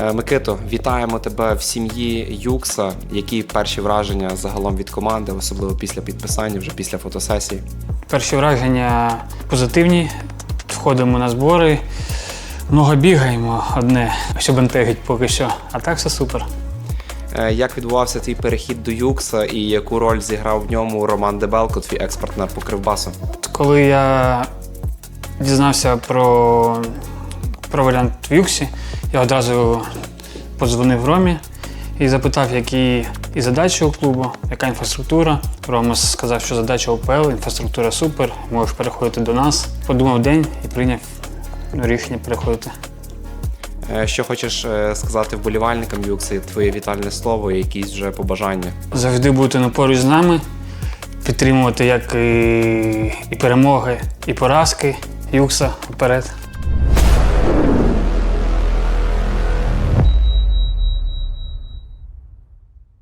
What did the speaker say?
Е, Микито, вітаємо тебе в сім'ї Юкса. Які перші враження загалом від команди, особливо після підписання, вже після фотосесії? Перші враження позитивні. Входимо на збори, много бігаємо одне, що бентегить поки що. А так все супер. Е, Як відбувався твій перехід до Юкса і яку роль зіграв в ньому Роман Дебелко, твій експертнер по кривбасу? Коли я дізнався про, про варіант в Юксі, я одразу подзвонив Ромі і запитав, які і задачі у клубу, яка інфраструктура. Рома сказав, що задача УПЛ, інфраструктура супер, можеш переходити до нас. Подумав день і прийняв рішення переходити. Е, Що хочеш е, сказати вболівальникам Юкса, твоє вітальне слово і якісь вже побажання? Завжди бути на поруч з нами, підтримувати як і, і перемоги, і поразки. Юкса вперед.